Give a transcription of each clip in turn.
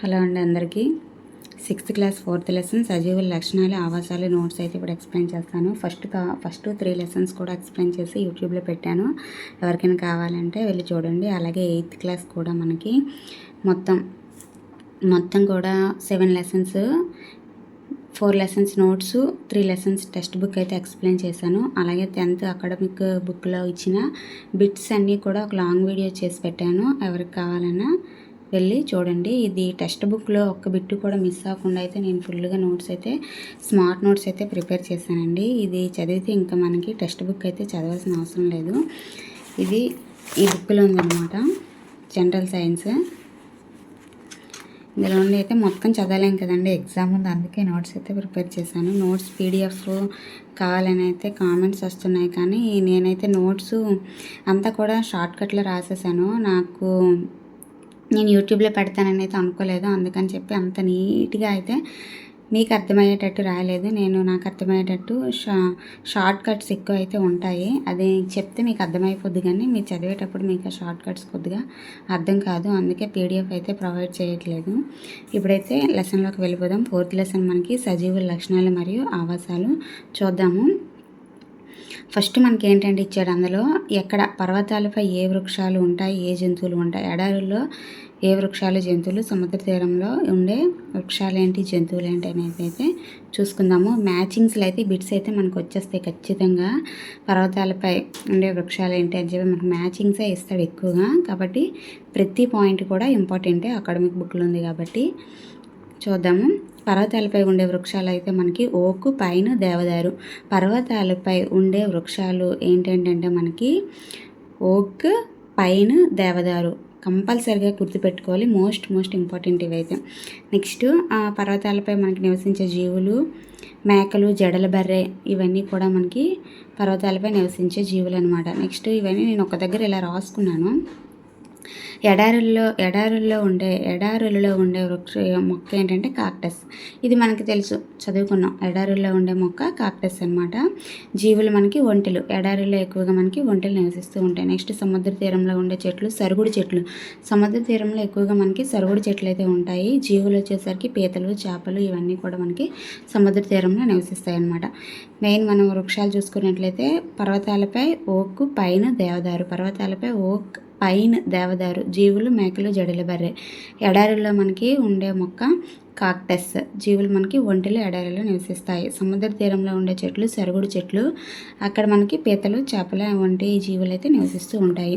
Hello అండి అందరికీ. Sixth class fourth lesson సజీవుల లక్షణాలు ఆవాసాలు నోట్స్ అయితే ఇప్పుడు ఎక్స్ప్లెయిన్ చేస్తాను. ఫస్ట్ కా ఫస్ట్ త్రీ లెసన్స్ కూడా ఎక్స్ప్లెయిన్ చేసి యూట్యూబ్లో పెట్టాను. ఎవరికైనా కావాలంటే వెళ్ళి చూడండి. అలాగే ఎయిత్ క్లాస్ కూడా మనకి మొత్తం మొత్తం కూడా seven lessons four lessons notes three lessons text book అయితే ఎక్స్ప్లెయిన్ చేశాను. అలాగే టెన్త్ అకాడమిక్ బుక్లో ఇచ్చిన బిట్స్ అన్నీ కూడా ఒక లాంగ్ వీడియో చేసి పెట్టాను. ఎవరికి కావాలన్నా వెళ్ళి చూడండి. ఇది టెక్స్ట్ బుక్లో ఒక్క బిట్టు కూడా మిస్ అవ్వకుండా అయితే నేను ఫుల్గా నోట్స్ అయితే స్మార్ట్ నోట్స్ అయితే ప్రిపేర్ చేశానండి. ఇది చదివితే ఇంకా మనకి టెక్స్ట్ బుక్ అయితే చదవాల్సిన అవసరం లేదు. ఇది ఈ బుక్లో ఉందన్నమాట. జనరల్ సైన్స్ ఇందులో ఉండి అయితే మొత్తం చదవలేం కదండి. ఎగ్జామ్ ఉంది. అందుకే నోట్స్ అయితే ప్రిపేర్ చేశాను. నోట్స్ పీడిఎఫ్ కావాలని అయితే కామెంట్స్ వస్తున్నాయి. కానీ నేనైతే నోట్స్ అంతా కూడా షార్ట్కట్లో రాసేసాను. నాకు నేను యూట్యూబ్లో పెడతానని అయితే అనుకోలేదు. అందుకని చెప్పి అంత నీట్గా అయితే మీకు అర్థమయ్యేటట్టు రాయలేదు. నేను నాకు అర్థమయ్యేటట్టు షా షార్ట్ కట్స్ ఎక్కువ అయితే ఉంటాయి. అది చెప్తే మీకు అర్థమైపోద్ది కానీ మీరు చదివేటప్పుడు మీకు షార్ట్ కట్స్ కొద్దిగా అర్థం కాదు. అందుకే పీడిఎఫ్ అయితే ప్రొవైడ్ చేయట్లేదు. ఇప్పుడైతే లెసన్లోకి వెళ్ళిపోదాం. ఫోర్త్ లెసన్ మనకి సజీవుల లక్షణాలు మరియు ఆవాసాలు చూద్దాము. ఫస్ట్ మనకి ఏంటంటే ఇచ్చాడు అందులో ఎక్కడ పర్వతాలపై ఏ వృక్షాలు ఉంటాయి ఏ జంతువులు ఉంటాయి. ఎడారుల్లో ఏ వృక్షాలు జంతువులు సముద్ర తీరంలో ఉండే వృక్షాలు ఏంటి జంతువులు ఏంటి అనేది అయితే చూసుకుందాము. మ్యాచింగ్స్లో అయితే బిట్స్ అయితే మనకు వచ్చేస్తాయి ఖచ్చితంగా. పర్వతాలపై ఉండే వృక్షాలు ఏంటి అని చెప్పి మనకు మ్యాచింగ్సే ఇస్తాడు ఎక్కువగా. కాబట్టి ప్రతి పాయింట్ కూడా ఇంపార్టెంటే. అకాడమిక్ బుక్లో ఉంది కాబట్టి చూద్దాము. పర్వతాలపై ఉండే వృక్షాలు అయితే మనకి ఓకు పైన దేవదారు. పర్వతాలపై ఉండే వృక్షాలు ఏంటంటే మనకి ఓక్ పైన దేవదారు. కంపల్సరిగా గుర్తుపెట్టుకోవాలి. మోస్ట్ మోస్ట్ ఇంపార్టెంట్ ఇవైతే. నెక్స్ట్ పర్వతాలపై మనకి నివసించే జీవులు మేకలు జడల బర్రె ఇవన్నీ కూడా మనకి పర్వతాలపై నివసించే జీవులు అనమాట నెక్స్ట్ ఇవన్నీ నేను ఒక దగ్గర ఇలా రాసుకున్నాను. ఎడారుల్లో ఎడారుల్లో ఉండే ఎడారులలో ఉండే వృక్ష మొక్క ఏంటంటే కాక్టస్. ఇది మనకి తెలుసు. చదువుకున్నాం. ఎడారుల్లో ఉండే మొక్క కాక్టస్ అనమాట జీవులు మనకి ఒంటెలు. ఎడారుల్లో ఎక్కువగా మనకి ఒంటెలు నివసిస్తూ ఉంటాయి. నెక్స్ట్ సముద్ర తీరంలో ఉండే చెట్లు సరుగుడు చెట్లు. సముద్ర తీరంలో ఎక్కువగా మనకి సరుగుడు చెట్లు అయితే ఉంటాయి. జీవులు వచ్చేసరికి పీతలు చేపలు ఇవన్నీ కూడా మనకి సముద్ర తీరంలో నివసిస్తాయి అనమాట మెయిన్ మనం వృక్షాలు చూసుకున్నట్లయితే పర్వతాలపై ఓక్ పైన దేవదారు. పర్వతాలపై ఓక్ పైన దేవదారు జీవులు మేకలు జడల బర్రె. ఎడారుల్లో మనకి ఉండే మొక్క కాక్టస్ జీవులు మనకి ఒంటిలో ఎడారిలో నివసిస్తాయి. సముద్ర తీరంలో ఉండే చెట్లు సరుగుడు చెట్లు అక్కడ మనకి పీతలు చేపల వంటి జీవులు అయితే నివసిస్తూ ఉంటాయి.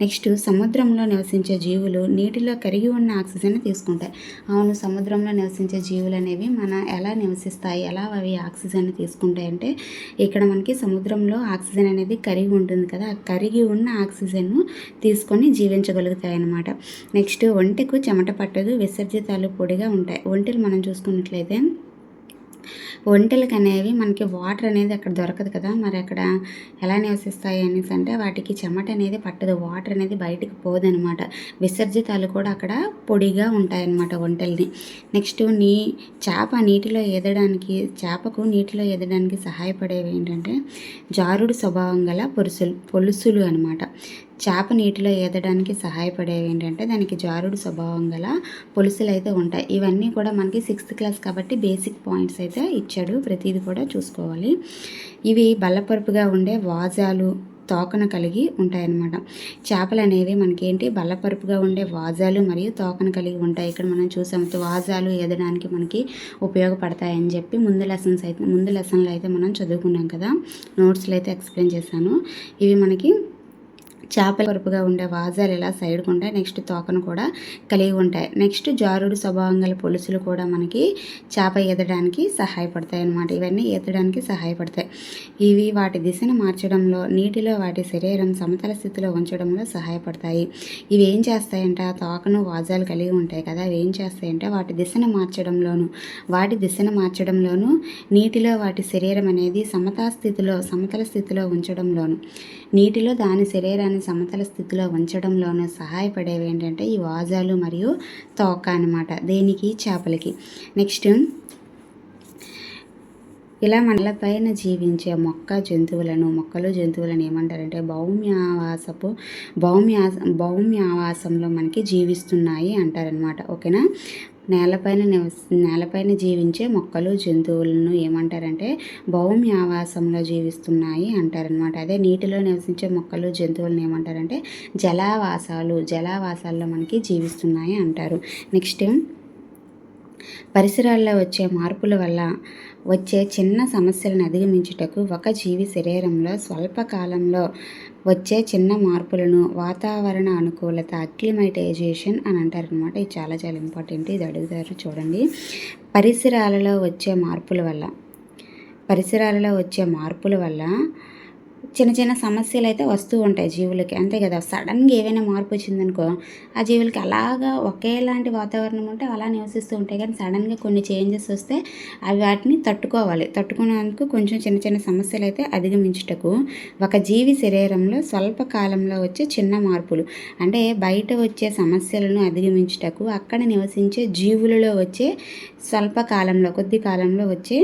నెక్స్ట్ సముద్రంలో నివసించే జీవులు నీటిలో కరిగి ఉన్న ఆక్సిజన్ తీసుకుంటాయి. అవును సముద్రంలో నివసించే జీవులు అనేవి మన ఎలా నివసిస్తాయి ఎలా అవి ఆక్సిజన్ తీసుకుంటాయి అంటే ఇక్కడ మనకి సముద్రంలో ఆక్సిజన్ అనేది కరిగి ఉంటుంది కదా కరిగి ఉన్న ఆక్సిజన్ను తీసుకొని జీవించగలుగుతాయి అన్నమాట నెక్స్ట్ ఒంటికు చెమట పట్టదు విసర్జితాలు పొడిగా ఉంటాయి. ఒంటెలు మనం చూసుకున్నట్లయితే ఒంటెలకు అనేవి మనకి వాటర్ అనేది అక్కడ దొరకదు కదా. మరి అక్కడ ఎలా నివసిస్తాయి అనేసి అంటే వాటికి చెమట అనేది పట్టదు. వాటర్ అనేది బయటికి పోదనమాట. విసర్జితాలు కూడా అక్కడ పొడిగా ఉంటాయన్నమాట ఒంటెల్ని. నెక్స్ట్ నీ చేప నీటిలో ఎదడానికి చేపకు నీటిలో ఎదడానికి సహాయపడేవి ఏంటంటే జారుడు స్వభావం గల పొరుసులు పొలుసులు అనమాట. చేప నీటిలో ఏదడానికి సహాయపడేవి ఏంటంటే దానికి జారుడు స్వభావం గల పులుసులు అయితే ఉంటాయి. ఇవన్నీ కూడా మనకి సిక్స్త్ క్లాస్ కాబట్టి బేసిక్ పాయింట్స్ అయితే ఇచ్చాడు. ప్రతిదీ కూడా చూసుకోవాలి. ఇవి బల్లపరుపుగా ఉండే వాజాలు తోకను కలిగి ఉంటాయన్నమాట. చేపలు అనేవి మనకేంటి? బల్లపరుపుగా ఉండే వాజాలు మరియు తోకను కలిగి ఉంటాయి. ఇక్కడ మనం చూసాం వాజాలు ఏదడానికి మనకి ఉపయోగపడతాయని చెప్పి ముందు లెసన్స్ అయితే ముందు లెసన్లో అయితే మనం చదువుకున్నాం కదా. నోట్స్లో అయితే ఎక్స్ప్లెయిన్ చేశాను. ఇవి మనకి చేపల పరుపుగా ఉండే వాజాలు ఇలా సైడ్కు ఉంటాయి నెక్స్ట్ తోకను కూడా కలిగి ఉంటాయి. నెక్స్ట్ జారుడు స్వభావం గల పులుసులు కూడా మనకి చేప ఈదడానికి సహాయపడతాయి అన్నమాట. ఇవన్నీ ఈదడానికి సహాయపడతాయి. ఇవి వాటి దిశను మార్చడంలో నీటిలో వాటి శరీరం సమతల స్థితిలో ఉంచడంలో సహాయపడతాయి. ఇవి ఏం చేస్తాయంటే ఆ తోకను వాజాలు కలిగి ఉంటాయి కదా అవి ఏం చేస్తాయంటే వాటి దిశను మార్చడంలోను వాటి దిశను మార్చడంలోను నీటిలో వాటి శరీరం అనేది సమతా స్థితిలో సమతల స్థితిలో ఉంచడంలోను నీటిలో దాని శరీరాన్ని సమతల స్థితిలో ఉంచడంలోనూ సహాయపడేవి ఏంటంటే ఈ వాజాలు మరియు తోక అనమాట దేనికి? చేపలకి. నెక్స్ట్ ఇలా మనల పైన జీవించే మొక్క జంతువులను మొక్కలు జంతువులను ఏమంటారంటే భౌమ్యావాసపు భౌమ్యా భౌమ్యావాసంలో మనకి జీవిస్తున్నాయి అంటారనమాట ఓకేనా? నేలపైన నివసి నేలపైన జీవించే మొక్కలు జంతువులను ఏమంటారంటే భౌమి ఆవాసంలో జీవిస్తున్నాయి అంటారనమాట అదే నీటిలో నివసించే మొక్కలు జంతువులను ఏమంటారంటే జలావాసాలు జలావాసాల్లో మనకి జీవిస్తున్నాయి అంటారు. నెక్స్ట్ పరిసరాల్లో వచ్చే మార్పుల వల్ల వచ్చే చిన్న సమస్యలను అధిగమించుటకు ఒక జీవి శరీరంలో స్వల్పకాలంలో వచ్చే చిన్న మార్పులను వాతావరణ అనుకూలత అక్లిమైటైజేషన్ అని అంటారనమాట ఇది చాలా చాలా ఇంపార్టెంట్ ఇది అడుగుతారు చూడండి. పరిసరాలలో వచ్చే మార్పుల వల్ల పరిసరాలలో వచ్చే మార్పుల వల్ల చిన్న చిన్న సమస్యలు అయితే వస్తూ ఉంటాయి జీవులకి. అంతే కదా సడన్గా ఏవైనా మార్పు వచ్చిందనుకో ఆ జీవులకి అలాగా ఒకేలాంటి వాతావరణం ఉంటే అలా నివసిస్తూ ఉంటాయి. కానీ సడన్గా కొన్ని చేంజెస్ వస్తే అవి వాటిని తట్టుకోవాలి. తట్టుకునేందుకు కొంచెం చిన్న చిన్న సమస్యలు అయితే అధిగమించుటకు ఒక జీవి శరీరంలో స్వల్ప కాలంలో వచ్చే చిన్న మార్పులు. అంటే బయట వచ్చే సమస్యలను అధిగమించుటకు అక్కడ నివసించే జీవులలో వచ్చే స్వల్ప కాలంలో కొద్ది కాలంలో వచ్చే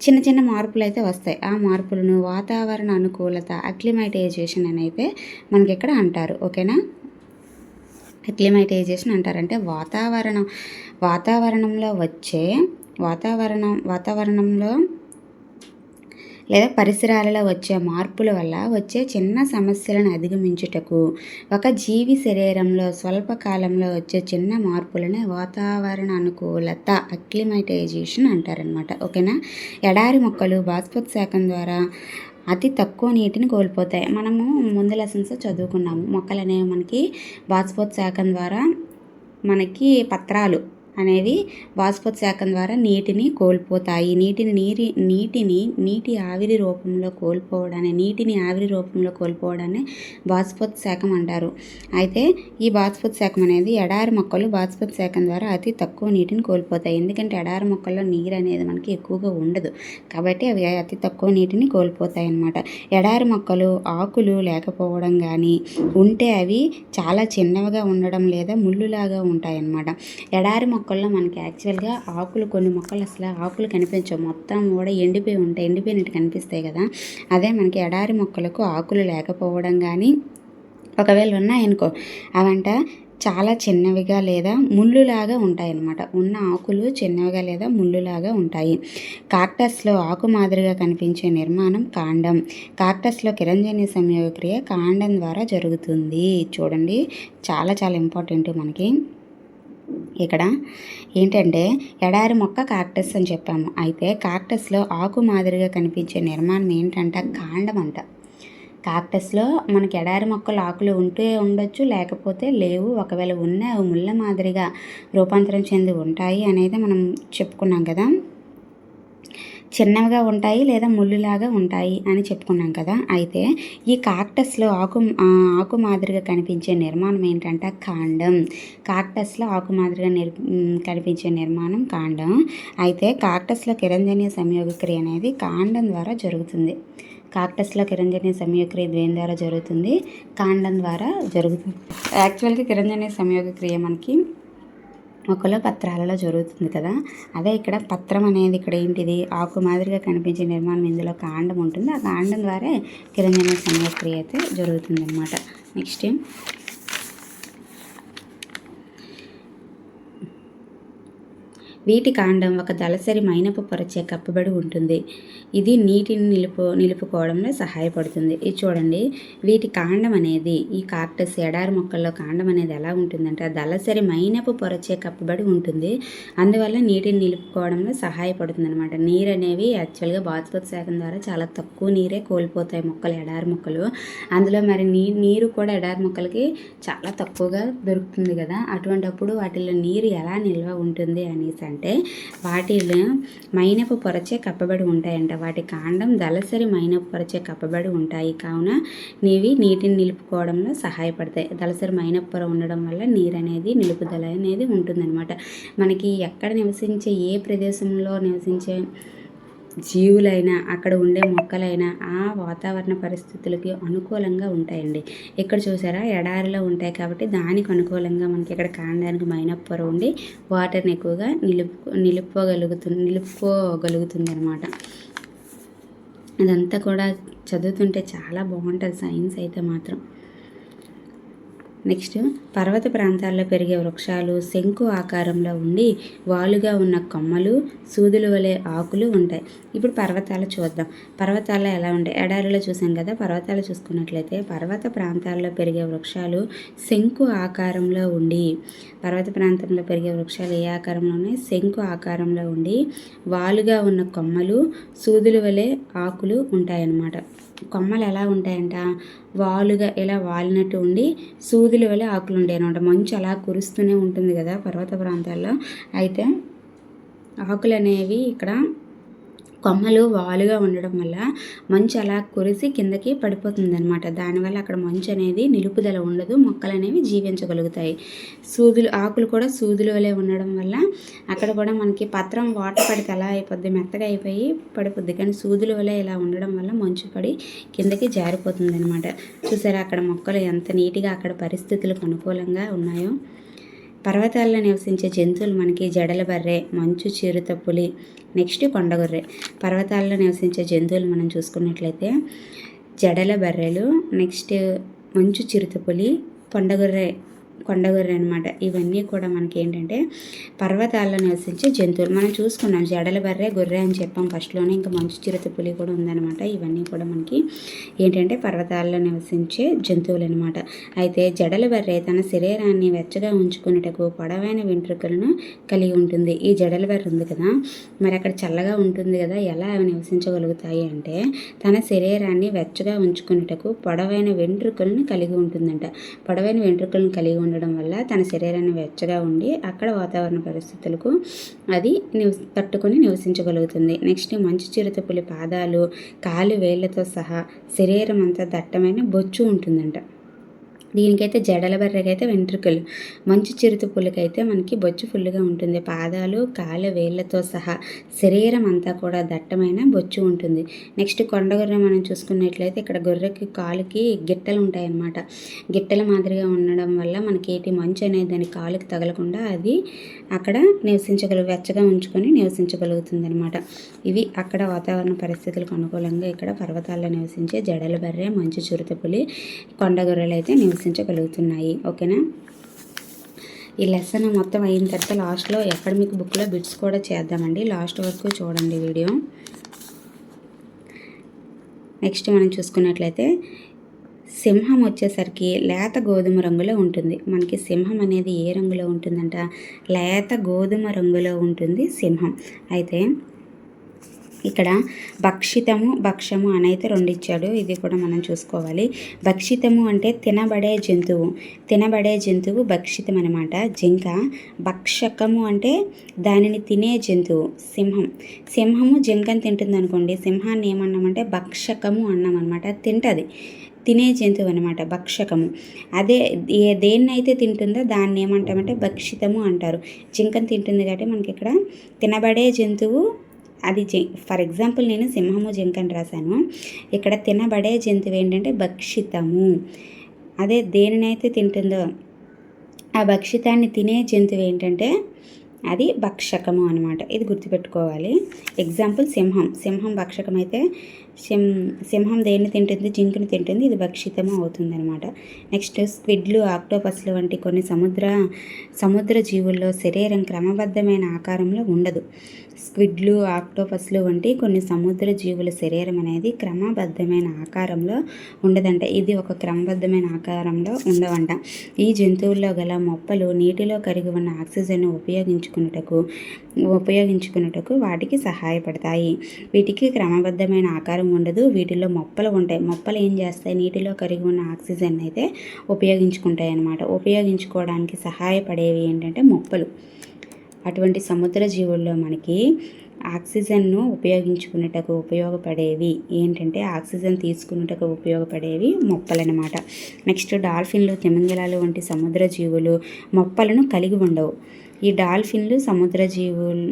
చిన్న చిన్న మార్పులు అయితే వస్తాయి. ఆ మార్పులను వాతావరణ అనుకూలత అక్లిమైటైజేషన్ అని అయితే మనకి ఇక్కడ అంటారు. ఓకేనా? అక్లిమైటైజేషన్ అంటారంటే వాతావరణం వాతావరణంలో వచ్చే వాతావరణం వాతావరణంలో లేదా పరిసరాలలో వచ్చే మార్పుల వల్ల వచ్చే చిన్న సమస్యలను అధిగమించుటకు ఒక జీవి శరీరంలో స్వల్పకాలంలో వచ్చే చిన్న మార్పులనే వాతావరణ అనుకూలత అక్లిమైటైజేషన్ అంటారనమాట ఓకేనా? ఎడారి మొక్కలు బాష్పోత్సాకం ద్వారా అతి తక్కువ నీటిని కోల్పోతాయి. మనము ముందు లెసన్స్ చదువుకున్నాము. మొక్కలు అనేవి మనకి బాష్పోత్సాకం ద్వారా మనకి పత్రాలు అనేవి బాష్పోత్సాకం ద్వారా నీటిని కోల్పోతాయి. నీటిని నీరి నీటిని నీటి ఆవిరి రూపంలో కోల్పోవడాన్ని నీటిని ఆవిరి రూపంలో కోల్పోవడాన్ని బాష్పోత్సాకం అంటారు. అయితే ఈ బాష్పోత్సాకం అనేది ఎడారి మొక్కలు బాష్పోత్సాకం ద్వారా అతి తక్కువ నీటిని కోల్పోతాయి. ఎందుకంటే ఎడారి మొక్కల్లో నీరు అనేది మనకి ఎక్కువగా ఉండదు. కాబట్టి అవి అతి తక్కువ నీటిని కోల్పోతాయి అన్నమాట. ఎడారి మొక్కలు ఆకులు లేకపోవడం కానీ ఉంటే అవి చాలా చిన్నవిగా ఉండడం లేదా ముళ్ళులాగా ఉంటాయన్నమాట. ఎడారి మొక్క మొక్కల్లో మనకి యాక్చువల్గా ఆకులు కొన్ని మొక్కలు అసలు ఆకులు కనిపించవు. మొత్తం కూడా ఎండిపోయి ఉంటాయి. ఎండిపోయినట్టు కనిపిస్తాయి కదా. అదే మనకి ఎడారి మొక్కలకు ఆకులు లేకపోవడం కానీ ఒకవేళ ఉన్నాయనుకో అవంట చాలా చిన్నవిగా లేదా ముళ్ళులాగా ఉంటాయి అన్నమాట ఉన్న ఆకులు చిన్నవిగా లేదా ముళ్ళులాగా ఉంటాయి. కాక్టస్లో ఆకు మాదిరిగా కనిపించే నిర్మాణం కాండం. కాక్టస్లో కిరంజని సంయోగక్రియ కాండం ద్వారా జరుగుతుంది. చూడండి. చాలా చాలా ఇంపార్టెంట్ మనకి. ఇక్కడ ఏంటంటే ఎడారి మొక్క కాక్టస్ అని చెప్పాము. అయితే కాక్టస్లో ఆకు మాదిరిగా కనిపించే నిర్మాణం ఏంటంటే కాండం అంట. కాక్టస్లో మనకి ఎడారి మొక్కలు ఆకులు ఉంటే ఉండొచ్చు లేకపోతే లేవు. ఒకవేళ ఉన్న ముళ్ళ మాదిరిగా రూపాంతరం చెంది ఉంటాయి అనేది మనం చెప్పుకున్నాం కదా. చిన్నవిగా ఉంటాయి లేదా ముళ్ళులాగా ఉంటాయి అని చెప్పుకున్నాం కదా. అయితే ఈ కాక్టస్లో ఆకు ఆకు మాదిరిగా కనిపించే నిర్మాణం ఏంటంటే కాండం. కాక్టస్లో ఆకు మాదిరిగా నిర్ కనిపించే నిర్మాణం కాండం. అయితే కాక్టస్లో కిరంజనీయ సంయోగక్రియ అనేది కాండం ద్వారా జరుగుతుంది. కాక్టస్లో కిరంజనీయ సంయోగక్రియ దేని ద్వారా జరుగుతుంది? కాండం ద్వారా జరుగుతుంది. యాక్చువల్గా కిరంజనీయ సంయోగక్రియ మనకి మొక్కలో పత్రాలలో జరుగుతుంది కదా. అదే ఇక్కడ పత్రం అనేది ఇక్కడ ఏంటిది? ఆకు మాదిరిగా కనిపించే నిర్మాణం ఇందులో కాండం ఉంటుంది. ఆ కాండం ద్వారా కిరంజన సంక్రియ అయితే జరుగుతుంది అనమాట నెక్స్ట్ వీటి కాండం ఒక దళసరి మైనపు పొరచే కప్పబడి ఉంటుంది. ఇది నీటిని నిలుపు నిలుపుకోవడంలో సహాయపడుతుంది. ఇది చూడండి వీటి కాండం అనేది ఈ కార్టస్ ఎడారి మొక్కల్లో కాండం అనేది ఎలా ఉంటుందంటే దళసరి మైనపు పొరచే కప్పబడి ఉంటుంది. అందువల్ల నీటిని నిలుపుకోవడంలో సహాయపడుతుంది అనమాట నీరు అనేవి యాక్చువల్గా శాఖం ద్వారా చాలా తక్కువ నీరే కోల్పోతాయి మొక్కలు ఎడారి మొక్కలు. అందులో మరి నీ నీరు కూడా ఎడారి మొక్కలకి చాలా తక్కువగా దొరుకుతుంది కదా. అటువంటప్పుడు వాటిలో నీరు ఎలా నిల్వ ఉంటుంది అనేసి అంటే వాటిలో మైనపు పొరచే కప్పబడి ఉంటాయంట. వాటి కాండం దళసరి మైనపొరచే కప్పబడి ఉంటాయి. కావున నీవి నీటిని నిలుపుకోవడంలో సహాయపడతాయి. దళసరి మైనప్పర ఉండడం వల్ల నీరు అనేది నిలుపుదల అనేది ఉంటుందన్నమాట. మనకి ఎక్కడ నివసించే ఏ ప్రదేశంలో నివసించే జీవులైనా అక్కడ ఉండే మొక్కలైనా ఆ వాతావరణ పరిస్థితులకి అనుకూలంగా ఉంటాయండి. ఇక్కడ చూసారా? ఎడారిలో ఉంటాయి కాబట్టి దానికి అనుకూలంగా మనకి ఇక్కడ కాండానికి మైనప్పొర ఉండి వాటర్ని ఎక్కువగా నిలుపు నిలుపుకోగలుగుతు నిలుపుకోగలుగుతుంది అనమాట అదంతా కూడా చదువుతుంటే చాలా బాగుంటుంది. సైన్స్ అయితే మాత్రం. నెక్స్ట్ పర్వత ప్రాంతాల్లో పెరిగే వృక్షాలు శంకు ఆకారంలో ఉండి వాలుగా ఉన్న కొమ్మలు సూదుల వలె ఆకులు ఉంటాయి. ఇప్పుడు పర్వతాలు చూద్దాం. పర్వతాల్లో ఎలా ఉంటాయి? ఎడారిలో చూసాం కదా పర్వతాలు చూసుకున్నట్లయితే పర్వత ప్రాంతాల్లో పెరిగే వృక్షాలు శంకు ఆకారంలో ఉండి పర్వత ప్రాంతంలో పెరిగే వృక్షాలు ఏ ఆకారంలో ఉన్నాయి? శంకు ఆకారంలో ఉండి వాలుగా ఉన్న కొమ్మలు సూదుల వలె ఆకులు ఉంటాయన్నమాట. కొమ్మలు ఎలా ఉంటాయంట? వాలుగా ఇలా వాలినట్టు ఉండి సూదుల వల్ల ఆకులు ఉంటాయి అనమాట మంచు అలా కురుస్తూనే ఉంటుంది కదా పర్వత ప్రాంతాల్లో. అయితే ఆకులు అనేవి ఇక్కడ కొమ్మలు వాలుగా ఉండడం వల్ల మంచు అలా కురిసి కిందకి పడిపోతుంది అనమాట దానివల్ల అక్కడ మంచు అనేది నిలుపుదల ఉండదు మొక్కలు అనేవి జీవించగలుగుతాయి. సూదులు ఆకులు కూడా సూదులు వలె ఉండడం వల్ల అక్కడ కూడా మనకి పత్రం వాటర్ పడితే అలా అయిపోద్ది మెత్తగా అయిపోయి పడిపోద్ది. కానీ సూదుల వలె ఇలా ఉండడం వల్ల మంచు పడి కిందకి జారిపోతుంది అనమాట చూసారా అక్కడ మొక్కలు ఎంత నీట్గా అక్కడ పరిస్థితులకు అనుకూలంగా ఉన్నాయో? పర్వతాల్లో నివసించే జంతువులు మనకి జడల బర్రె మంచు చిరుత పులి నెక్స్ట్ కొండగొర్రె పర్వతాల్లో నివసించే జంతువులు మనం చూసుకున్నట్లయితే జడల బర్రెలు నెక్స్ట్ మంచు చిరుత పులి కొండగొర్రె కొండగొర్రె అనమాట ఇవన్నీ కూడా మనకి ఏంటంటే పర్వతాల్లో నివసించే జంతువులు. మనం చూసుకున్నాం జడల బర్రె గొర్రె అని చెప్పాం ఫస్ట్లోనే. ఇంకా మంచు చిరుత పులి కూడా ఉందన్నమాట. ఇవన్నీ కూడా మనకి ఏంటంటే పర్వతాల్లో నివసించే జంతువులు అనమాట అయితే జడల బర్రె తన శరీరాన్ని వెచ్చగా ఉంచుకునేటకు పొడవైన వెంట్రుకలను కలిగి ఉంటుంది. ఈ జడల బర్రె ఉంది కదా మరి అక్కడ చల్లగా ఉంటుంది కదా ఎలా అవి నివసించగలుగుతాయి అంటే తన శరీరాన్ని వెచ్చగా ఉంచుకునేటకు పొడవైన వెంట్రుకలను కలిగి ఉంటుందంట. పొడవైన వెంట్రుకలను కలిగి ఉండడం వల్ల తన శరీరాన్ని వెచ్చగా ఉండి అక్కడ వాతావరణ పరిస్థితులకు అది నివ తట్టుకొని నివసించగలుగుతుంది. నెక్స్ట్ మంచు చిరుతపులి పాదాలు కాలు వేళ్ళతో సహా శరీరం అంతా దట్టమైన బొచ్చు ఉంటుందంట. దీనికైతే జడల బర్రెకైతే వెంట్రుకలు. మంచు చిరుత పులికైతే మనకి బొచ్చు ఫుల్గా ఉంటుంది. పాదాలు కాళ్ళ వేళ్ళతో సహా శరీరం అంతా కూడా దట్టమైన బొచ్చు ఉంటుంది. నెక్స్ట్ కొండ గొర్రె మనం చూసుకున్నట్లయితే ఇక్కడ గొర్రెకి కాలుకి గిట్టలు ఉంటాయన్నమాట. గిట్టల మాదిరిగా ఉండడం వల్ల మనకి ఏటి మంచు అనేది దాని కాలుకి తగలకుండా అది అక్కడ నివసించగల వెచ్చగా ఉంచుకొని నివసించగలుగుతుంది అనమాట ఇవి అక్కడ వాతావరణ పరిస్థితులకు అనుకూలంగా ఇక్కడ పర్వతాల్లో నివసించే జడల బర్రె మంచు చిరుతపులి కొండ గొర్రెలు అయితే నివసించగలుగుతున్నాయి ఓకేనా? ఈ లెసన్ మొత్తం అయిన తర్వాత లాస్ట్లో అకాడమిక్ బుక్లో బిట్స్ కూడా చేద్దామండి. లాస్ట్ వరకు చూడండి వీడియో. నెక్స్ట్ మనం చూసుకున్నట్లయితే సింహం వచ్చేసరికి లేత గోధుమ రంగులో ఉంటుంది. మనకి సింహం అనేది ఏ రంగులో ఉంటుందంట? లేత గోధుమ రంగులో ఉంటుంది సింహం. అయితే ఇక్కడ భక్షితము భక్షము అనైతే రెండు ఇచ్చాడు ఇది కూడా మనం చూసుకోవాలి. భక్షితము అంటే తినబడే జంతువు. తినబడే జంతువు భక్షితం అనమాట జింక భక్షకము అంటే దానిని తినే జంతువు సింహం. సింహము జింకను తింటుంది అనుకోండి సింహాన్ని ఏమన్నామంటే భక్షకము అన్నాం అనమాట తింటుంది. తినే జంతువు అనమాట భక్షకము. అదే ఏ దేన్నైతే తింటుందో దాన్ని ఏమంటామంటే భక్షితము అంటారు. జింకను తింటుంది కాబట్టి మనకి ఇక్కడ తినబడే జంతువు అది జి ఫర్ ఎగ్జాంపుల్ నేను సింహము జింకని రాశాను. ఇక్కడ తినబడే జంతువు ఏంటంటే భక్షితము. అదే దేనినైతే తింటుందో ఆ భక్షితాన్ని తినే జంతువు ఏంటంటే అది భక్షకము అనమాట ఇది గుర్తుపెట్టుకోవాలి. ఎగ్జాంపుల్ సింహం. సింహం భక్షకం అయితే సింహ సింహం దేన్ని తింటుంది? జింకుని తింటుంది. ఇది భక్షితము అవుతుంది అనమాట నెక్స్ట్ స్క్విడ్లు ఆక్టోపస్లు వంటి కొన్ని సముద్ర సముద్ర జీవుల్లో శరీరం క్రమబద్ధమైన ఆకారంలో ఉండదు. స్క్విడ్లు ఆక్టోపస్లు వంటి కొన్ని సముద్ర జీవుల శరీరం అనేది క్రమబద్ధమైన ఆకారంలో ఉండదంట. ఇది ఒక క్రమబద్ధమైన ఆకారంలో ఉండవంట. ఈ జంతువుల్లో గల మొప్పలు నీటిలో కరిగి ఉన్న ఆక్సిజన్ను ఉపయోగించుకున్నటకు ఉపయోగించుకున్నటకు వాటికి సహాయపడతాయి. వీటికి క్రమబద్ధమైన ఆకారం ఉండదు. వీటిలో మొప్పలు ఉంటాయి. మొప్పలు ఏం చేస్తాయి? నీటిలో కరిగి ఉన్న ఆక్సిజన్ అయితే ఉపయోగించుకుంటాయి అన్నమాట ఉపయోగించుకోవడానికి సహాయపడేవి ఏంటంటే మొప్పలు. అటువంటి సముద్ర జీవుల్లో మనకి ఆక్సిజన్ను ఉపయోగించుకున్నటకు ఉపయోగపడేవి ఏంటంటే ఆక్సిజన్ తీసుకున్నటకు ఉపయోగపడేవి మొప్పలన్నమాట నెక్స్ట్ డాల్ఫిన్లు తిమింగలాలు వంటి సముద్ర జీవులు మొప్పలను కలిగి ఉండవు. ఈ డాల్ఫిన్లు సముద్ర జీవులు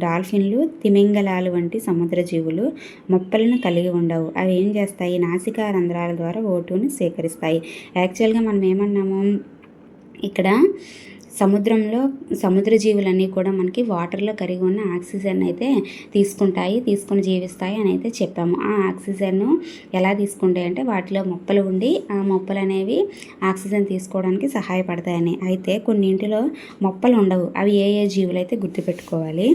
డాల్ఫిన్లు తిమింగలాలు వంటి సముద్ర జీవులు మొప్పలను కలిగి ఉండవు. అవి ఏం చేస్తాయి? నాసికా రంధ్రాల ద్వారా ఓటును సేకరిస్తాయి. యాక్చువల్గా మనం ఏమన్నాము? ఇక్కడ సముద్రంలో సముద్ర జీవులన్నీ కూడా మనకి వాటర్లో కరిగి ఉన్న ఆక్సిజన్ అయితే తీసుకుంటాయి తీసుకుని జీవిస్తాయి అని అయితే చెప్పాము. ఆ ఆక్సిజన్ ఎలా తీసుకుంటాయి అంటే వాటిలో మొప్పలు ఉండి ఆ మొప్పలు అనేవి ఆక్సిజన్ తీసుకోవడానికి సహాయపడతాయని. అయితే కొన్నింటిలో మొప్పలు ఉండవు అవి ఏ ఏ జీవులు అయితే గుర్తుపెట్టుకోవాలి?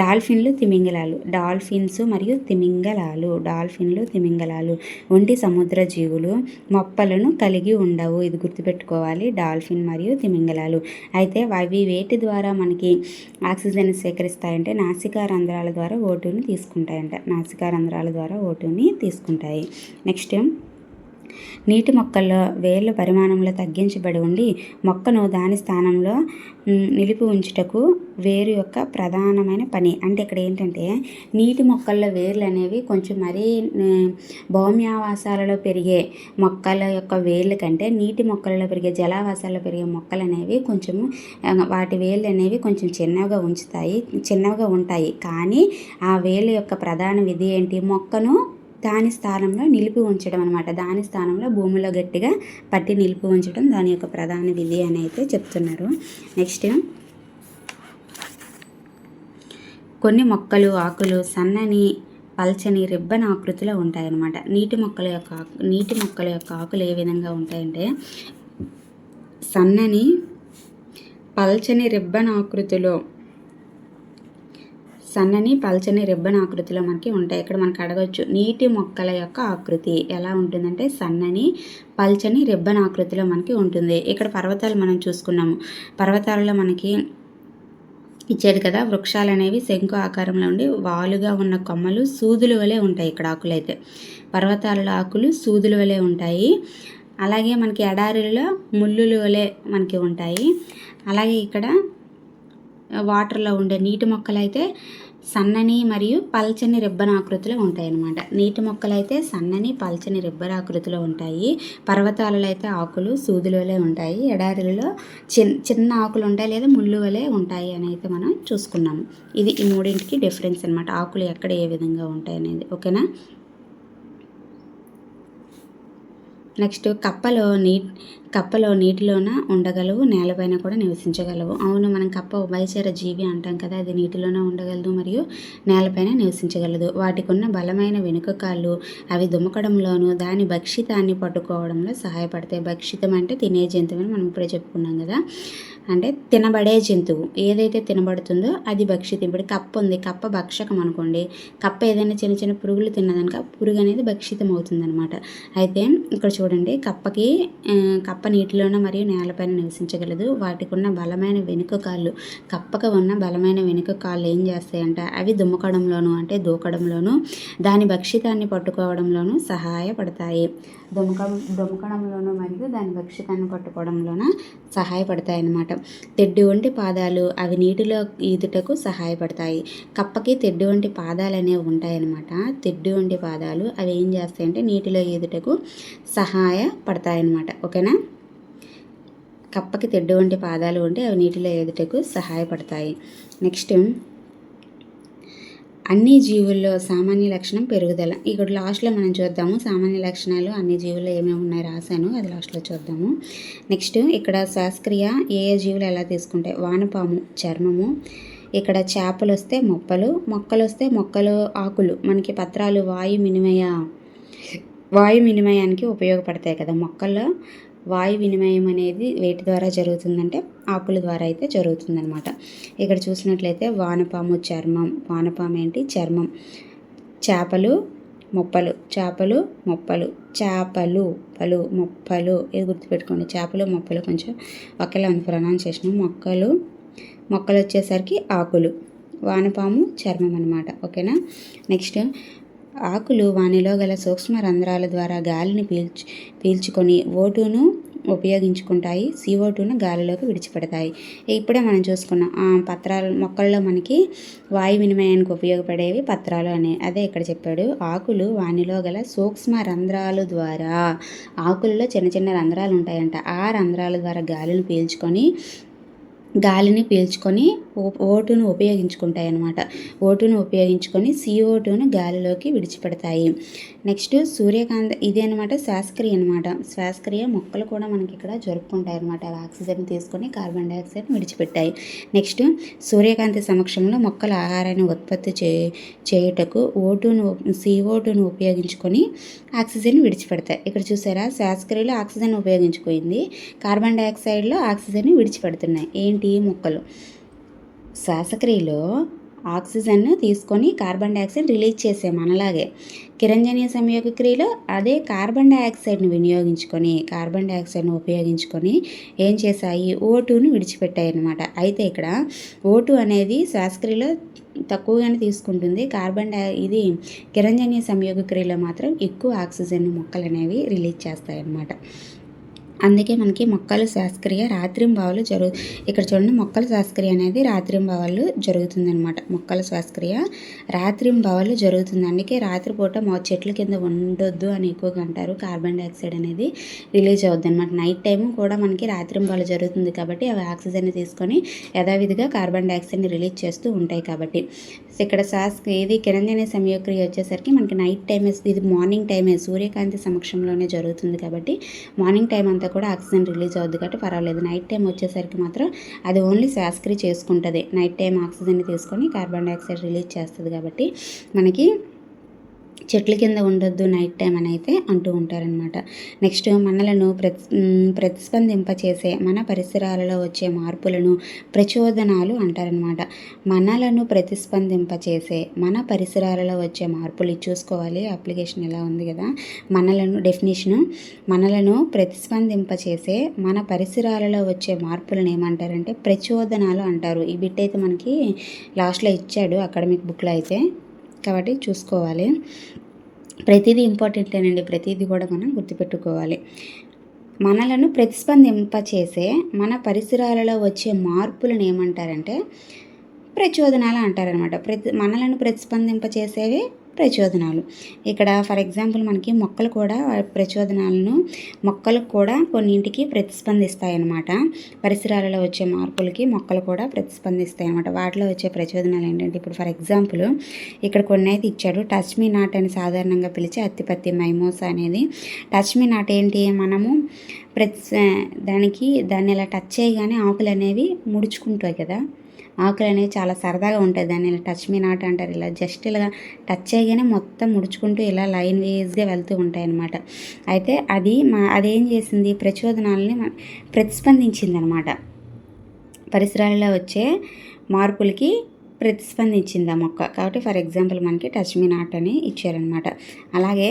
డాల్ఫిన్లు తిమింగలాలు. డాల్ఫిన్స్ మరియు తిమింగలాలు. డాల్ఫిన్లు తిమింగలాలు వంటి సముద్ర జీవులు మొప్పలను కలిగి ఉండవు ఇది గుర్తుపెట్టుకోవాలి. డాల్ఫిన్ మరియు తిమింగలాలు. అయితే అయితే అవి వేటి ద్వారా మనకి ఆక్సిజన్ సేకరిస్తాయంటే నాసికా రంధ్రాల ద్వారా ఓటుని తీసుకుంటాయంట. నాసికా రంధ్రాల ద్వారా ఓటుని తీసుకుంటాయి. నెక్స్ట్ నీటి మొక్కల్లో వేర్ల పరిమాణంలో తగ్గించబడి ఉండి మొక్కను దాని స్థానంలో నిలిపి ఉంచుటకు వేరు యొక్క ప్రధానమైన పని. అంటే ఇక్కడ ఏంటంటే నీటి మొక్కల్లో వేర్లు అనేవి కొంచెం మరీ భౌమ్యావాసాలలో పెరిగే మొక్కల యొక్క వేర్ల కంటే నీటి మొక్కలలో పెరిగే జలావాసాల్లో పెరిగే మొక్కలు అనేవి కొంచెము వాటి వేళ్ళు అనేవి కొంచెం చిన్నగా ఉంచుతాయి చిన్నగా ఉంటాయి. కానీ ఆ వేళ్ళ యొక్క ప్రధాన విధి ఏంటి? మొక్కను దాని స్థానంలో నిలిపి ఉంచడం అనమాట దాని స్థానంలో భూమిలో గట్టిగా పట్టి నిలిపి ఉంచడం దాని యొక్క ప్రధాన విధి అని అయితే చెప్తున్నారు. నెక్స్ట్ కొన్ని మొక్కలు ఆకులు సన్నని పల్చని రిబ్బన్ ఆకృతిలో ఉంటాయన్నమాట. నీటి మొక్కల యొక్క ఆకు నీటి మొక్కల యొక్క ఆకులు ఏ విధంగా ఉంటాయంటే సన్నని పల్చని రిబ్బన్ ఆకృతిలో సన్నని పల్చని రిబ్బన్ ఆకృతిలో మనకి ఉంటాయి. ఇక్కడ మనకు అడగచ్చు. నీటి మొక్కల యొక్క ఆకృతి ఎలా ఉంటుందంటే సన్నని పల్చని రిబ్బన్ ఆకృతిలో మనకి ఉంటుంది. ఇక్కడ పర్వతాలు మనం చూసుకున్నాము. పర్వతాలలో మనకి ఇచ్చాడు కదా వృక్షాలు అనేవి శంకు ఆకారంలో ఉండి వాలుగా ఉన్న కొమ్మలు సూదులు వలె ఉంటాయి ఇక్కడ ఆకులు అయితే పర్వతాలలో ఆకులు సూదులు వలె ఉంటాయి. అలాగే మనకి ఎడారిలో ముళ్ళులు వలె మనకి ఉంటాయి. అలాగే ఇక్కడ వాటర్లో ఉండే నీటి మొక్కలు అయితే సన్నని మరియు పల్చని రిబ్బన్ ఆకృతిలో ఉంటాయి అన్నమాట నీటి మొక్కలు అయితే సన్నని పల్చని రిబ్బన్ ఆకృతిలో ఉంటాయి. పర్వతాలలో అయితే ఆకులు సూదుల ఉంటాయి. ఎడారిలలో చిన్న చిన్న ఆకులు ఉంటాయి లేదా ముళ్ళు వలె ఉంటాయి అని అయితే మనం చూసుకున్నాము. ఇది ఈ మూడింటికి డిఫరెన్స్ అనమాట ఆకులు ఎక్కడ ఏ విధంగా ఉంటాయి అనేది. ఓకేనా? నెక్స్ట్ కప్పలో నీ కప్పలో నీటిలోన ఉండగలవు నేలపైన కూడా నివసించగలవు. అవును మనం కప్ప ఉభయచర జీవి అంటాం కదా అది నీటిలోనే ఉండగలదు మరియు నేలపైన నివసించగలదు. వాటికి ఉన్న బలమైన వెనుక కాళ్ళు అవి దుమ్మకడంలోను దాని భక్షితాన్ని పట్టుకోవడంలో సహాయపడతాయి. భక్షితం అంటే తినే జంతువు అని మనం ఇప్పుడే చెప్పుకున్నాం కదా. అంటే తినబడే జంతువు. ఏదైతే తినబడుతుందో అది భక్షితం ఇప్పుడు కప్ప ఉంది. కప్ప భక్షకం అనుకోండి. కప్ప ఏదైనా చిన్న చిన్న పురుగులు తిన్నదనుక పురుగు అనేది భక్షితం అవుతుందన్నమాట. అయితే ఇక్కడ చూడండి కప్పకి కప్ప నీటిలోనూ మరియు నేలపైన నివసించగలదు. వాటికి ఉన్న బలమైన వెనుక కాళ్ళు. కప్పకి ఉన్న బలమైన వెనుక కాళ్ళు ఏం చేస్తాయంటే అవి దుమ్మకడంలోను అంటే దూకడంలోను దాని భక్షితాన్ని పట్టుకోవడంలోనూ సహాయపడతాయి. దుమక దుమకడంలోనూ మరియు దాని భక్షితాన్ని పట్టుకోవడంలోన సహాయపడతాయి అన్నమాట తెడ్డు వంటి పాదాలు అవి నీటిలో ఈదుటకు సహాయపడతాయి. కప్పకి తెడ్డు వంటి పాదాలు అనేవి ఉంటాయన్నమాట. తెడ్డు వంటి పాదాలు అవి ఏం చేస్తాయంటే నీటిలో ఈదుటకు సహాయపడతాయి అన్నమాట ఓకేనా? కప్పకి తెడ్డు వంటి పాదాలు ఉంటే అవి నీటిలో ఎదుటకు సహాయపడతాయి. నెక్స్ట్ అన్ని జీవుల్లో సామాన్య లక్షణం పెరుగుదల. ఇక్కడ లాస్ట్లో మనం చూద్దాము. సామాన్య లక్షణాలు అన్ని జీవుల్లో ఏమేమి ఉన్నాయి రాశాను. అది లాస్ట్లో చూద్దాము. నెక్స్ట్ ఇక్కడ శ్వాసక్రియ ఏ ఏ జీవులు ఎలా తీసుకుంటాయి? వానపాము చర్మము. ఇక్కడ చేపలు వస్తే మొప్పలు. మొక్కలు వస్తే మొక్కలు ఆకులు. మనకి పత్రాలు వాయు వినిమయ వాయు వినిమయానికి ఉపయోగపడతాయి కదా మొక్కల్లో. వాయు వినిమయం అనేది వేటి ద్వారా జరుగుతుందంటే ఆకుల ద్వారా అయితే జరుగుతుందనమాట ఇక్కడ చూసినట్లయితే వానపాము చర్మం వానపాము ఏంటి? చర్మం. చేపలు మొప్పలు. చేపలు మొప్పలు. చేపలు పలు మొప్పలు. ఇది గుర్తుపెట్టుకోండి. చేపలు మొప్పలు కొంచెం ఒకేలా ఉంది ప్రొనౌన్సేషన్ మొక్కలు మొక్కలు వచ్చేసరికి ఆకులు. వానపాము చర్మం అనమాట ఓకేనా? నెక్స్ట్ ఆకులు వానిలో గల సూక్ష్మ రంధ్రాల ద్వారా గాలిని పీల్చు పీల్చుకొని ఓటును ఉపయోగించుకుంటాయి. సిఓటును గాలిలోకి విడిచిపెడతాయి. ఇప్పుడే మనం చూసుకున్నాం. ఆ పత్రాలు మొక్కల్లో మనకి వాయు వినిమయానికి ఉపయోగపడేవి పత్రాలు అనే. అదే ఇక్కడ చెప్పాడు. ఆకులు వానిలో గల సూక్ష్మ రంధ్రాలు ద్వారా ఆకుల్లో చిన్న చిన్న రంధ్రాలు ఉంటాయంట. ఆ రంధ్రాల ద్వారా గాలిని పీల్చుకొని గాలిని పీల్చుకొని ఓటును ఉపయోగించుకుంటాయి అన్నమాట ఓటును ఉపయోగించుకొని సిఓ టూను గాలిలోకి విడిచిపెడతాయి. నెక్స్ట్ సూర్యకాంత ఇది అనమాట శ్వాసక్రియ అనమాట శ్వాసక్రియ మొక్కలు కూడా మనకి ఇక్కడ జరుపుకుంటాయి అనమాట ఆక్సిజన్ తీసుకొని కార్బన్ డైఆక్సైడ్ విడిచిపెట్టాయి. నెక్స్ట్ సూర్యకాంతి సమక్షంలో మొక్కల ఆహారాన్ని ఉత్పత్తి చే చేయుటకు ఓటును సిఓ టూను ఉపయోగించుకొని ఆక్సిజన్ విడిచిపెడతాయి. ఇక్కడ చూసారా? శ్వాసక్రియలో ఆక్సిజన్ ఉపయోగించుకుంది. కార్బన్ డైఆక్సైడ్లో ఆక్సిజన్ విడిచిపెడుతున్నాయి. ఏంటి? మొక్కలు. శ్వాసక్రియలో ఆక్సిజన్ తీసుకొని కార్బన్ డైఆక్సైడ్ రిలీజ్ చేసే మనలాగే కిరంజనీయ సంయోగ క్రియలో అదే కార్బన్ డైఆక్సైడ్ను వినియోగించుకొని కార్బన్ డైఆక్సైడ్ను ఉపయోగించుకొని ఏం చేశాయి? ఓటును విడిచిపెట్టాయి అనమాట అయితే ఇక్కడ ఓటు అనేది శ్వాసక్రియలో తక్కువగానే తీసుకుంటుంది. కార్బన్ డై ఇది కిరంజనీయ సంయోగ క్రియలో మాత్రం ఎక్కువ ఆక్సిజన్ మొక్కలు అనేవి రిలీజ్ చేస్తాయి అన్నమాట అందుకే మనకి మొక్కల శ్వాసక్రియ రాత్రింబావలు జరుగు ఇక్కడ చూడండి మొక్కల శాస్త్రీయ అనేది రాత్రింబావలు జరుగుతుంది అనమాట మొక్కల శ్వాసక్రియ రాత్రింబావలు జరుగుతుంది. అందుకే రాత్రిపూట మా చెట్ల కింద ఉండొద్దు అని ఎక్కువగా అంటారు. కార్బన్ డైఆక్సైడ్ అనేది రిలీజ్ అవుద్ది అనమాట నైట్ టైం కూడా మనకి రాత్రింబావలు జరుగుతుంది కాబట్టి అవి ఆక్సిజన్ తీసుకొని యథావిధిగా కార్బన్ డైఆక్సైడ్ని రిలీజ్ చేస్తూ ఉంటాయి కాబట్టి. ఇక్కడ శ్వాస ఇది కిరంజన సంయోక్రియ వచ్చేసరికి మనకి నైట్ టైమే ఇది మార్నింగ్ టైమే సూర్యకాంతి సమక్షంలోనే జరుగుతుంది కాబట్టి మార్నింగ్ టైం అంతా కూడా ఆక్సిజన్ రిలీజ్ అవుద్ది కాబట్టి పర్వాలేదు. నైట్ టైం వచ్చేసరికి మాత్రం అది ఓన్లీ శ్వాసక్రియ చేసుకుంటుంది. నైట్ టైం ఆక్సిజన్ తీసుకొని కార్బన్ డైఆక్సైడ్ రిలీజ్ చేస్తుంది కాబట్టి మనకి చెట్ల కింద ఉండొద్దు నైట్ టైం అని అయితే అంటూ ఉంటారనమాట నెక్స్ట్ మనలను ప్రతి ప్రతిస్పందింప చేసే మన పరిసరాలలో వచ్చే మార్పులను ప్రచోదనాలు అంటారనమాట మనలను ప్రతిస్పందింప చేసే మన పరిసరాలలో వచ్చే మార్పులు చూసుకోవాలి. అప్లికేషన్ ఎలా ఉంది కదా. మనలను డెఫినేషను మనలను ప్రతిస్పందింప చేసే మన పరిసరాలలో వచ్చే మార్పులను ఏమంటారంటే ప్రచోదనాలు అంటారు. ఈ బిట్ అయితే మనకి లాస్ట్లో ఇచ్చాడు అకాడమిక్ బుక్లో అయితే. కాబట్టి చూసుకోవాలి. ప్రతిదీ ఇంపార్టెంటేనండి ప్రతిదీ కూడా మనం గుర్తుపెట్టుకోవాలి. మనలను ప్రతిస్పందింపచేసే మన పరిసరాలలో వచ్చే మార్పులను ఏమంటారంటే ప్రచోదనాలు అంటారనమాట ప్రతి మనలను ప్రతిస్పందింపచేసేవి ప్రచోదనాలు. ఇక్కడ ఫర్ ఎగ్జాంపుల్ మనకి మొక్కలు కూడా ప్రచోదనాలను మొక్కలు కూడా కొన్నింటికి ప్రతిస్పందిస్తాయి అన్నమాట పరిసరాలలో వచ్చే మార్పులకి మొక్కలు కూడా ప్రతిస్పందిస్తాయి అన్నమాట వాటిలో వచ్చే ప్రచోదనాలు ఏంటంటే ఇప్పుడు ఫర్ ఎగ్జాంపుల్ ఇక్కడ కొన్ని అయితే ఇచ్చాడు. టచ్ మీ నాట్ అని సాధారణంగా పిలిచే అత్తిపత్తి మైమోస్ అనేది. టచ్ మీ నాట్ ఏంటి? మనము ప్రతి దానికి దాన్ని ఇలా టచ్ చేయగానే ఆకులు అనేవి ముడుచుకుంటాయి కదా. ఆకులు అనేవి చాలా సరదాగా ఉంటుంది దాన్ని ఇలా టచ్ మీ నాట్ అంటారు. ఇలా జస్ట్ ఇలా టచ్ చేయగానే మొత్తం ముడుచుకుంటూ ఇలా లైన్ వేస్గా వెళ్తూ ఉంటాయి అన్నమాట అయితే అది మా అదేం చేసింది? ప్రచోదనాలని ప్రతిస్పందించింది అనమాట పరిసరాలలో వచ్చే మార్పులకి ప్రతిస్పందించింది ఆ మొక్క. కాబట్టి ఫర్ ఎగ్జాంపుల్ మనకి టచ్ మీ నాట్ అని ఇచ్చారనమాట అలాగే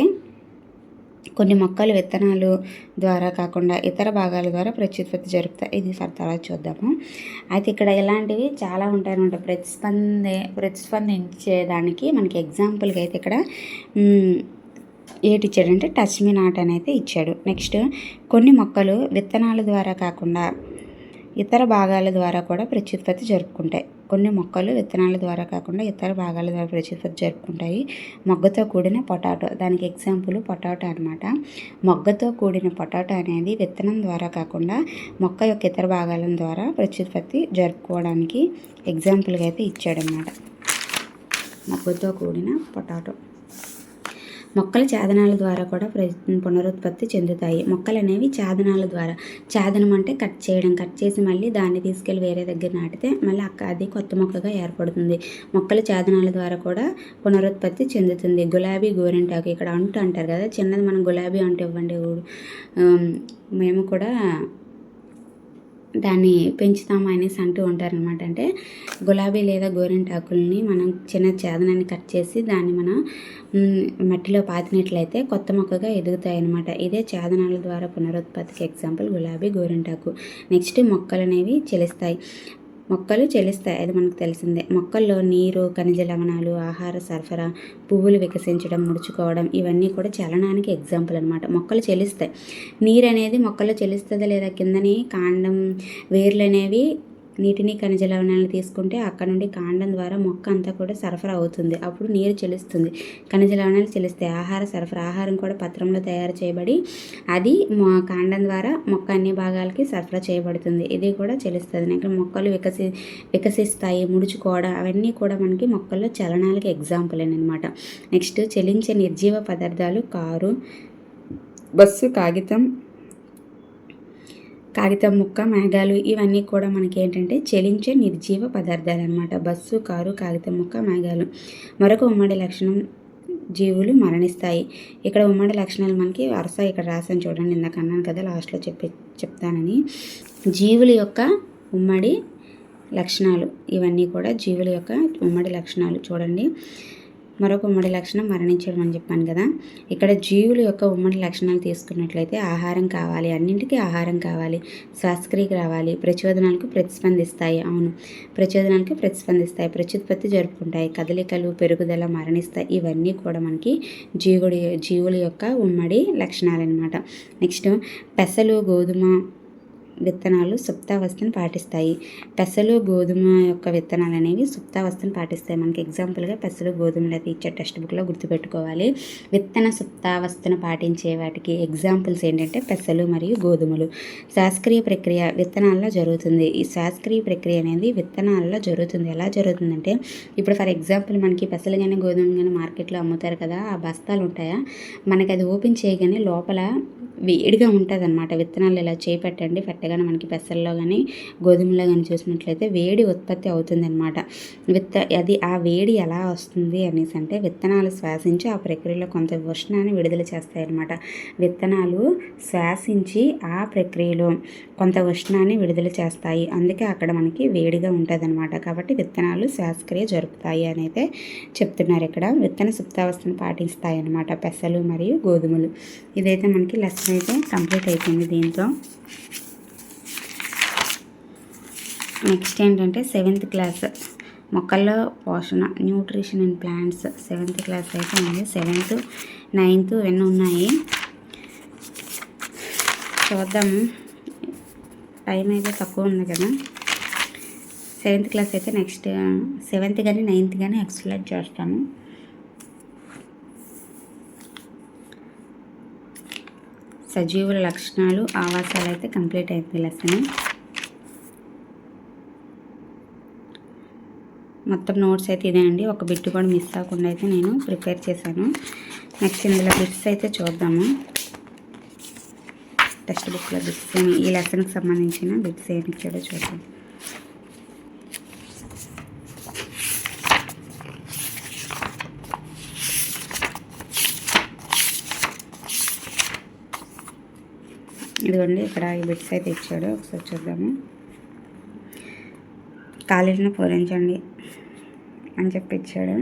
కొన్ని మొక్కలు విత్తనాలు ద్వారా కాకుండా ఇతర భాగాల ద్వారా ప్రత్యుత్పత్తి జరుపుతాయి. ఇది ఫర్ చూద్దాము. అయితే ఇక్కడ ఇలాంటివి చాలా ఉంటాయన్నమాట. ప్రతిస్పందే ప్రతిస్పందించేదానికి మనకి ఎగ్జాంపుల్గా అయితే ఇక్కడ ఏటి ఇచ్చాడంటే టచ్ మీ నాట్ అని అయితే ఇచ్చాడు. నెక్స్ట్ కొన్ని మొక్కలు విత్తనాల ద్వారా కాకుండా ఇతర భాగాల ద్వారా కూడా ప్రత్యుత్పత్తి జరుపుకుంటాయి. కొన్ని మొక్కలు విత్తనాల ద్వారా కాకుండా ఇతర భాగాల ద్వారా ప్రత్యుత్పత్తి జరుపుకుంటాయి. మొగ్గతో కూడిన పొటాటో. దానికి ఎగ్జాంపుల్ పొటాటో అనమాట మొగ్గతో కూడిన పొటాటో అనేది విత్తనం ద్వారా కాకుండా మొక్క యొక్క ఇతర భాగాల ద్వారా ప్రత్యుత్పత్తి జరుపుకోవడానికి ఎగ్జాంపుల్గా అయితే ఇచ్చాడనమాట మొగ్గతో కూడిన పొటాటో. మొక్కలు ఛాదనాల ద్వారా కూడా పునరుత్పత్తి చెందుతాయి. మొక్కలు అనేవి ఛాదనాల ద్వారా. ఛాదనం అంటే కట్ చేయడం. కట్ చేసి మళ్ళీ దాన్ని తీసుకెళ్ళి వేరే దగ్గర నాటితే మళ్ళీ అక్క అది కొత్త మొక్కగా ఏర్పడుతుంది. మొక్కలు ఛాదనాల ద్వారా కూడా పునరుత్పత్తి చెందుతుంది. గులాబీ గోరింటాకు ఇక్కడ అంటు అంటారు కదా. చిన్నది మనం గులాబీ అంటు ఇవ్వండి మేము కూడా దాన్ని పెంచుతామా అనేసి అంటూ ఉంటారనమాట అంటే గులాబీ లేదా గోరింటాకుల్ని మనం చిన్న చేదనాన్ని కట్ చేసి దాన్ని మనం మట్టిలో పాతినట్లయితే కొత్త మొక్కగా ఎదుగుతాయి అనమాట ఇదే చేదనాల ద్వారా పునరుత్పత్తికి ఎగ్జాంపుల్ గులాబీ గోరింటాకు. నెక్స్ట్ మొక్కలు అనేవి చెలుస్తాయి. మొక్కలు చెల్లిస్తాయి అది మనకు తెలిసిందే. మొక్కల్లో నీరు ఖనిజ లవణాలు ఆహార సరఫరా పువ్వులు వికసించడం ముడుచుకోవడం ఇవన్నీ కూడా చలనానికి ఎగ్జాంపుల్ అనమాట మొక్కలు చెల్లిస్తాయి. నీరు అనేది మొక్కలు చెల్లిస్తుందా లేదా? కిందని కాండం వేర్లు అనేవి నీటిని ఖనిజ లవణాలను తీసుకుంటే అక్కడ నుండి కాండం ద్వారా మొక్క అంతా కూడా సరఫరా అవుతుంది. అప్పుడు నీరు చెలుస్తుంది. ఖనిజ లవణాలు చెలుస్తాయి. ఆహార సరఫరా ఆహారం కూడా పత్రంలో తయారు చేయబడి అది మొ- కాండం ద్వారా మొక్క అన్ని భాగాలకి సరఫరా చేయబడుతుంది. ఇది కూడా చెలుస్తుంది. ఇంకా మొక్కలు వికసి వికసిస్తాయి ముడుచుకోవడం అవన్నీ కూడా మనకి మొక్కల్లో చలనాలకి ఎగ్జాంపుల్ అనమాట నెక్స్ట్ చెలించే నిర్జీవ పదార్థాలు కారు బస్సు కాగితం కాగితం ముక్క మేఘాలు ఇవన్నీ కూడా మనకి ఏంటంటే చెలించే నిర్జీవ పదార్థాలు అనమాట బస్సు కారు కాగితం ముక్క మేఘాలు. మరొక ఉమ్మడి లక్షణం జీవులు మరణిస్తాయి. ఇక్కడ ఉమ్మడి లక్షణాలు మనకి వరుస ఇక్కడ రాసాను చూడండి ఇందాక అన్నాను కదా లాస్ట్లో చెప్పి చెప్తానని. జీవుల యొక్క ఉమ్మడి లక్షణాలు ఇవన్నీ కూడా జీవుల యొక్క ఉమ్మడి లక్షణాలు చూడండి. మరొక ఉమ్మడి లక్షణం మరణించడం అని చెప్పాను కదా. ఇక్కడ జీవుల యొక్క ఉమ్మడి లక్షణాలు తీసుకున్నట్లయితే ఆహారం కావాలి అన్నింటికీ ఆహారం కావాలి శ్వాసక్రియకు రావాలి ప్రచోదనాలకు ప్రతిస్పందిస్తాయి. అవును ప్రచోదనాలకు ప్రతిస్పందిస్తాయి ప్రత్యుత్పత్తి జరుపుకుంటాయి కదలికలు పెరుగుదల మరణిస్తాయి. ఇవన్నీ కూడా మనకి జీవుడి జీవుల యొక్క ఉమ్మడి లక్షణాలన్నమాట. నెక్స్ట్ పెసలు గోధుమ విత్తనాలు సుప్తావస్థను పాటిస్తాయి. పెసలు గోధుమ యొక్క విత్తనాలు అనేవి సుప్తావస్థను పాటిస్తాయి. మనకి ఎగ్జాంపుల్గా పెసలు గోధుమలు అయితే ఇచ్చే టెక్స్ట్ బుక్లో గుర్తుపెట్టుకోవాలి. విత్తన సుప్తావస్థను పాటించే వాటికి ఎగ్జాంపుల్స్ ఏంటంటే పెసలు మరియు గోధుమలు. శ్వాసక్రియ ప్రక్రియ విత్తనాల్లో జరుగుతుంది. ఈ శాస్త్రీయ ప్రక్రియ అనేది విత్తనాల్లో జరుగుతుంది. ఎలా జరుగుతుందంటే ఇప్పుడు ఫర్ ఎగ్జాంపుల్ మనకి పెసలు కానీ గోధుమలు కానీ మార్కెట్లో అమ్ముతారు కదా ఆ బస్తాలు ఉంటాయా? మనకి అది ఓపెన్ చేయగానే లోపల వేడిగా ఉంటుంది అనమాట విత్తనాలు ఇలా చేపెట్టండి పెట్టగానే మనకి పెసల్లో కానీ గోధుమలో కానీ చూసినట్లయితే వేడి ఉత్పత్తి అవుతుందన్నమాట. విత్త అది ఆ వేడి ఎలా వస్తుంది అనేసి అంటే విత్తనాలు శ్వాసించి ఆ ప్రక్రియలో కొంత ఉష్ణాన్ని విడుదల చేస్తాయన్నమాట. విత్తనాలు శ్వాసించి ఆ ప్రక్రియలో కొంత ఉష్ణాన్ని విడుదల చేస్తాయి. అందుకే అక్కడ మనకి వేడిగా ఉంటుంది కాబట్టి విత్తనాలు శ్వాసక్రియ జరుపుతాయి అని అయితే చెప్తున్నారు ఇక్కడ. విత్తన సుప్తావస్థను పాటిస్తాయి అన్నమాట పెసలు మరియు గోధుమలు. ఇదైతే మనకి లెసన్ అయితే కంప్లీట్ అయిపోయింది దీంతో. నెక్స్ట్ ఏంటంటే సెవెంత్ క్లాస్. మొక్కల్లో పోషణ nutrition and plants. Seventh class అయితే ఉంది. సెవెంత్ నైన్త్ ఇవన్నీ ఉన్నాయి. చూద్దాము. టైం అయితే తక్కువ ఉంది కదా. సెవెంత్ క్లాస్ అయితే నెక్స్ట్ సెవెంత్ కానీ నైన్త్ కానీ ఎక్స్ప్లెయిన్ చేస్తాను. సజీవుల లక్షణాలు ఆవాసాలు అయితే కంప్లీట్ అయిపోయి లెసన్ మొత్తం నోట్స్ అయితే ఇదేనండి. ఒక బిట్ కూడా మిస్ అవ్వకుండా అయితే నేను ప్రిపేర్ చేశాను. నెక్స్ట్ ఇందులో బిట్స్ అయితే చూద్దాము. టెక్స్ట్ బుక్లో బిట్స్ ఏమి ఈ లెసన్కి సంబంధించిన బిట్స్ ఏమి ఇచ్చాడో చూద్దాం. ఇదిగోండి ఇక్కడ ఈ బిట్స్ అయితే ఇచ్చాడు. ఒకసారి చూద్దాము. ఖాళీలను పూరించండి అని చెప్పి ఇచ్చాడు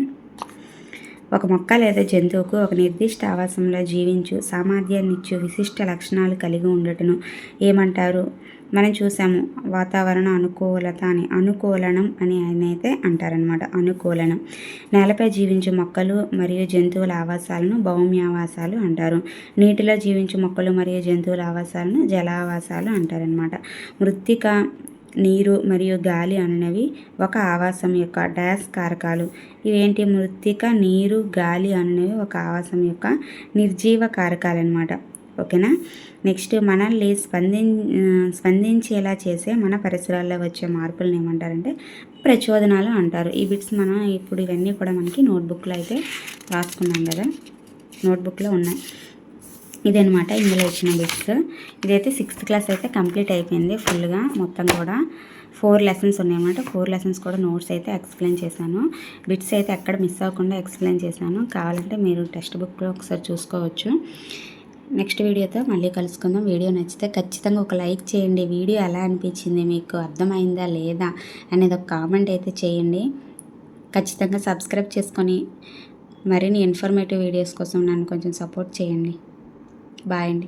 ఒక మొక్క లేదా జంతువుకు ఒక నిర్దిష్ట ఆవాసంలో జీవించు సామర్థ్యాన్నిచ్చు విశిష్ట లక్షణాలు కలిగి ఉండటను ఏమంటారు? మనం చూసాము వాతావరణ అనుకూలత అని అనుకూలనం అని ఆయన అయితే అంటారనమాట అనుకూలనం. నేలపై జీవించే మొక్కలు మరియు జంతువుల ఆవాసాలను భౌమ్యావాసాలు అంటారు. నీటిలో జీవించే మొక్కలు మరియు జంతువుల ఆవాసాలను జలావాసాలు అంటారనమాట మృత్తిక నీరు మరియు గాలి అనేవి ఒక ఆవాసం యొక్క డాష్ కారకాలు. ఇవేంటి? మృత్తిక నీరు గాలి అనేవి ఒక ఆవాసం యొక్క నిర్జీవ కారకాలు అనమాట ఓకేనా? నెక్స్ట్ మనల్ని స్పంది స్పందించేలా చేసే మన పరిసరాల్లో వచ్చే మార్పులను ఏమంటారంటే ప్రచోదనాలు అంటారు. ఈ బిట్స్ మనం ఇప్పుడు ఇవన్నీ కూడా మనకి నోట్బుక్లో అయితే రాసుకున్నాం కదా? నోట్బుక్లో ఉన్నాయి. ఇదనమాట ఇందులో వచ్చిన బుక్స్ ఇదైతే సిక్స్త్ క్లాస్ అయితే కంప్లీట్ అయిపోయింది ఫుల్గా మొత్తం కూడా. ఫోర్ లెసన్స్ ఉన్నాయన్నమాట. ఫోర్ లెసన్స్ కూడా నోట్స్ అయితే ఎక్స్ప్లెయిన్ చేశాను. బిట్స్ అయితే ఎక్కడ మిస్ అవ్వకుండా ఎక్స్ప్లెయిన్ చేశాను. కావాలంటే మీరు టెక్స్ట్ బుక్లో ఒకసారి చూసుకోవచ్చు. నెక్స్ట్ వీడియోతో మళ్ళీ కలుసుకుందాం. వీడియో నచ్చితే ఖచ్చితంగా ఒక లైక్ చేయండి. వీడియో ఎలా అనిపించింది మీకు? అర్థమైందా లేదా? అనేది ఒక కామెంట్ అయితే చేయండి. ఖచ్చితంగా సబ్స్క్రైబ్ చేసుకొని మరిన్ని ఇన్ఫర్మేటివ్ వీడియోస్ కోసం నన్ను కొంచెం సపోర్ట్ చేయండి. బాయ్ అండి.